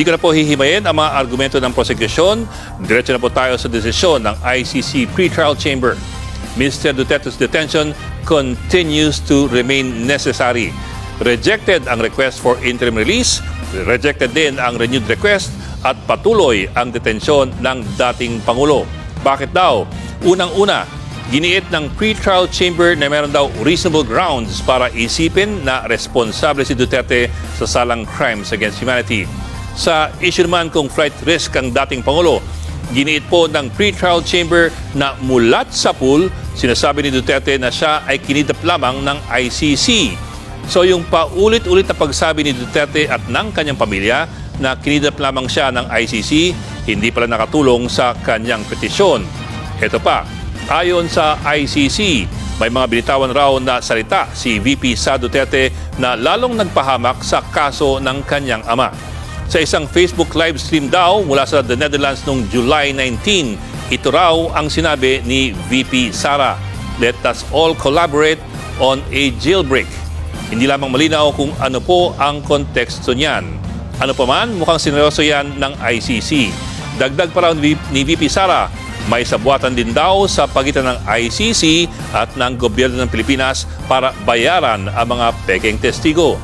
Hindi ko na po hihimayin ang mga argumento ng prosecution. Diretso na po tayo sa desisyon ng ICC Pretrial Chamber. Mr. Duterte's detention continues to remain necessary. Rejected ang request for interim release, rejected din ang renewed request at patuloy ang detensyon ng dating Pangulo. Bakit daw? Unang-una, giniit ng pretrial chamber na meron daw reasonable grounds para isipin na responsable si Duterte sa salang crimes against humanity. Sa issue naman kung flight risk ang dating Pangulo, giniit po ng pretrial chamber na mulat sa pool, sinasabi ni Duterte na siya ay kinidap lamang ng ICC. So yung paulit-ulit na pagsabi ni Duterte at ng kanyang pamilya na kinidap lamang siya ng ICC, hindi pala nakatulong sa kanyang petisyon. Ito pa, ayon sa ICC, may mga binitawan raw na salita si VP Sa Duterte na lalong nagpahamak sa kaso ng kanyang ama. Sa isang Facebook live stream daw mula sa The Netherlands noong July 19, ito raw ang sinabi ni VP Sara. Let us all collaborate on a jailbreak. Hindi lamang malinaw kung ano po ang konteksto niyan. Ano pa man, mukhang sineryoso yan ng ICC. Dagdag pa raw ni VP Sara, may sabuatan din daw sa pagitan ng ICC at ng gobyerno ng Pilipinas para bayaran ang mga peking testigo.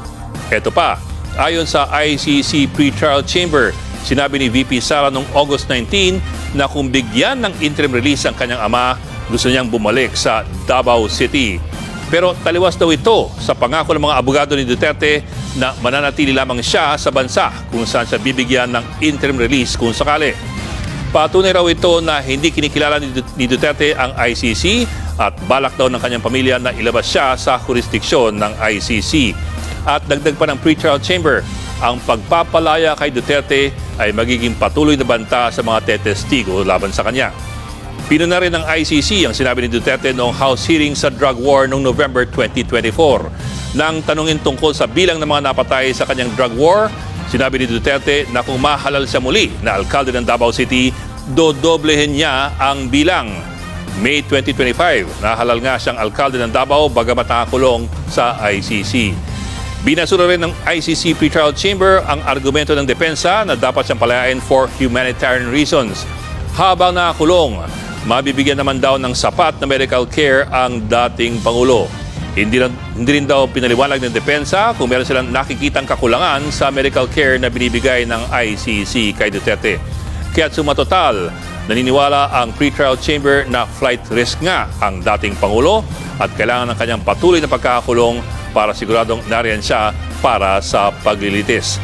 Ito pa, ayon sa ICC Pretrial Chamber, sinabi ni VP Sara noong August 19 na kung bigyan ng interim release ang kanyang ama, gusto niyang bumalik sa Davao City. Pero taliwas daw ito sa pangako ng mga abogado ni Duterte na mananatili lamang siya sa bansa kung saan siya bibigyan ng interim release kung sakali. Patunay raw ito na hindi kinikilala ni Du- ni Duterte ang ICC at balak daw ng kanyang pamilya na ilabas siya sa jurisdiksyon ng ICC. At dagdag pa ng pretrial chamber, ang pagpapalaya kay Duterte ay magiging patuloy na banta sa mga tetestigo laban sa kanya. Pinuna rin ng ICC ang sinabi ni Duterte noong House hearing sa drug war noong November 2024. Nang tanungin tungkol sa bilang ng mga napatay sa kanyang drug war, sinabi ni Duterte na kung mahalal siya muli na alkalde ng Davao City, dodoblehin niya ang bilang. May 2025, nahalal nga siyang alkalde ng Davao bagamat nakakulong sa ICC. Binasura rin ng ICC Pretrial Chamber ang argumento ng depensa na dapat siyang palayain for humanitarian reasons. Habang nakakulong, mabibigyan naman daw ng sapat na medical care ang dating Pangulo. Hindi, rin- hindi rin daw pinaliwanag ng depensa kung meron silang nakikitang kakulangan sa medical care na binibigay ng ICC kay Duterte. Kaya sumatotal, naniniwala ang pretrial chamber na flight risk nga ang dating Pangulo at kailangan ng kanyang patuloy na pagkakakulong para siguradong nariyan siya para sa paglilitis.